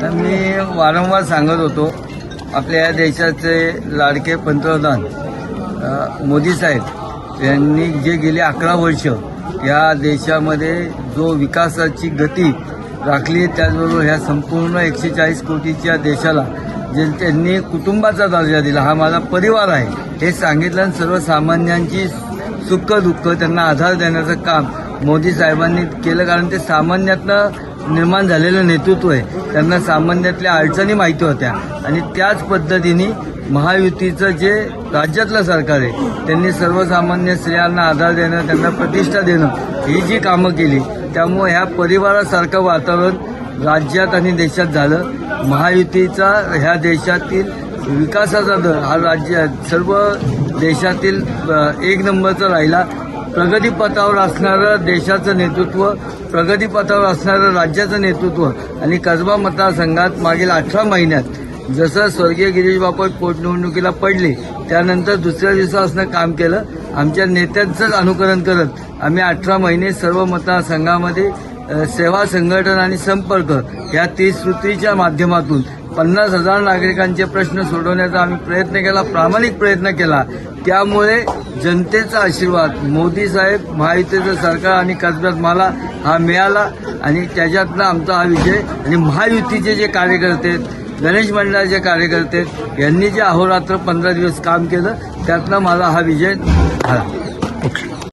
तर मी वारंवार सांगत होतो आपल्या या देशाचे लाडके पंतप्रधान मोदी साहेब यांनी जे गेली अकरा वर्ष या देशामध्ये जो विकासाची गती राखली त्याचबरोबर ह्या संपूर्ण एकशे चाळीस कोटीच्या देशाला जे त्यांनी कुटुंबाचा दर्जा दिला हा माझा परिवार आहे हे सांगितलं आणि सर्वसामान्यांची सुख दुःख त्यांना आधार देण्याचं काम मोदी साहेबांनी केलं कारण ते सामान्यातनं निर्माण झालेलं नेतृत्व आहे. त्यांना सामान्यातल्या अडचणी माहिती होत्या. आणि त्याच पद्धतीने महायुतीचं जे राज्यातलं सरकार आहे त्यांनी सर्वसामान्य स्त्रियांना आधार देणं त्यांना प्रतिष्ठा देणं ही जी कामं केली त्यामुळे ह्या परिवारासारखं वातावरण राज्यात आणि देशात झालं. महायुतीचा ह्या देशातील विकासाचा दर हा राज्य सर्व देशातील एक नंबरचा राहिला. प्रगतीपथावर असणारं देशाचं नेतृत्व प्रगतीपथावर असणारं राज्याचं नेतृत्व आणि कसबा मतदारसंघात मागील अठरा महिन्यात जसं स्वर्गीय गिरीश बापट पोटनिवडणुकीला पडले त्यानंतर दुसऱ्या दिवसापासून काम केलं आमच्या नेत्यांचंच अनुकरण करत आम्ही अठरा महिने सर्व मतदारसंघामध्ये सेवा संघटन आणि संपर्क या त्रिसूत्रीच्या माध्यमातून पन्नास हजार नागरिकांचे प्रश्न सोडवण्याचा आम्ही प्रयत्न केला प्रामाणिक प्रयत्न केला. त्यामुळे जनतेचा आशीर्वाद मोदी साहेब महायुतीचं सरकार आणि कसब्यात मला हा मिळाला आणि त्याच्यातनं आमचा हा विजय आणि महायुतीचे जे कार्यकर्ते आहेत गणेश मंडळाचे कार्यकर्ते आहेत, यांनी जे अहोरात्र पंधरा दिवस काम केलं त्यातनं मला हा विजय झाला. ओके.